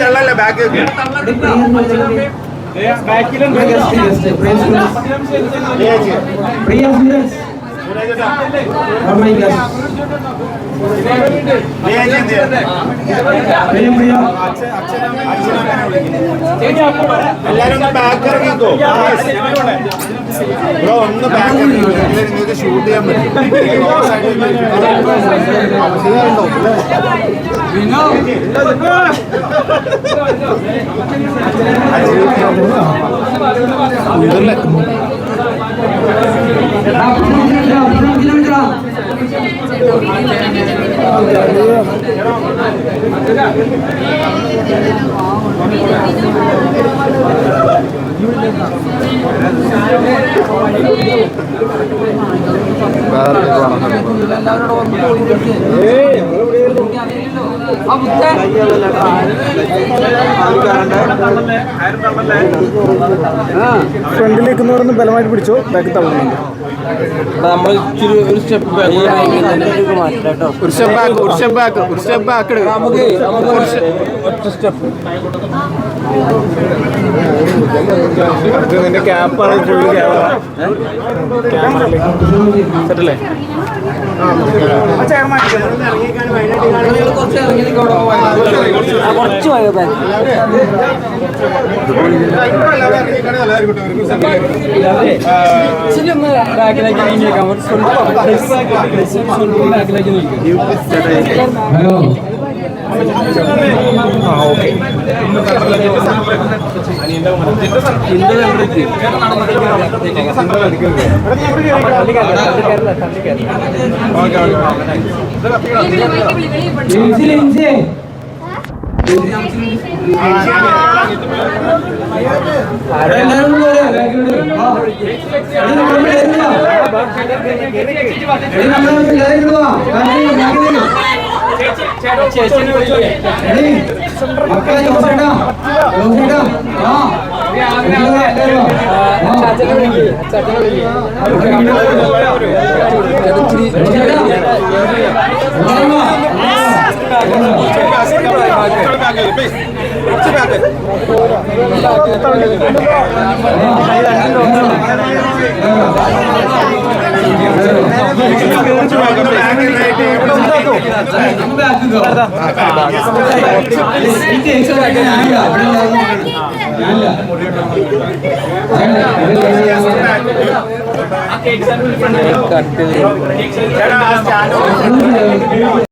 തള്ളല്ല back പ്രിയ students പ്രിയ പ്രിയ എല്ലാരും back ഇറങ്ങിക്കോ bro ഒന്ന് ബാക്ക് ഇറങ്ങിക്കോ. നിങ്ങൾക്ക് ഷൂട്ട് ചെയ്യാൻ വേറെ എല്ലാവരോടും ഫ്രണ്ടിൽ പറഞ്ഞ് ബലമായിട്ട് പിടിച്ചോ? ബാക്ക് തള്ളുന്നുണ്ട് നമ്മൾ ഇച്ചിരി ഒരു സ്റ്റെപ്പ് ബാക്ക് ഒരു സ്റ്റെപ്പ് ബാക്ക് ഒരു സ്റ്റെപ്പ് ബാക്ക് ഒരു സ്റ്റെപ്പ് ബാക്ക് നമുക്ക് ഒറ്റ സ്റ്റെപ്പ് നിന്റെ ക്യാപ്പാണ് ഫുള്ള് ക്യാമറ സെറ്റല്ലേ കുറച്ച് പോയോ ഇച്ചിരി ഒന്ന് ബാക്കിലേക്ക് നീങ്ങിയേക്കാം ഒരു സ്വല്പം ബാക്കിലേക്ക് നീക്കും ഹലോ ലിൻസി ഓക്കെ. പോരെ ചേട്ടാ ആ സ്റ്റാൻഡ്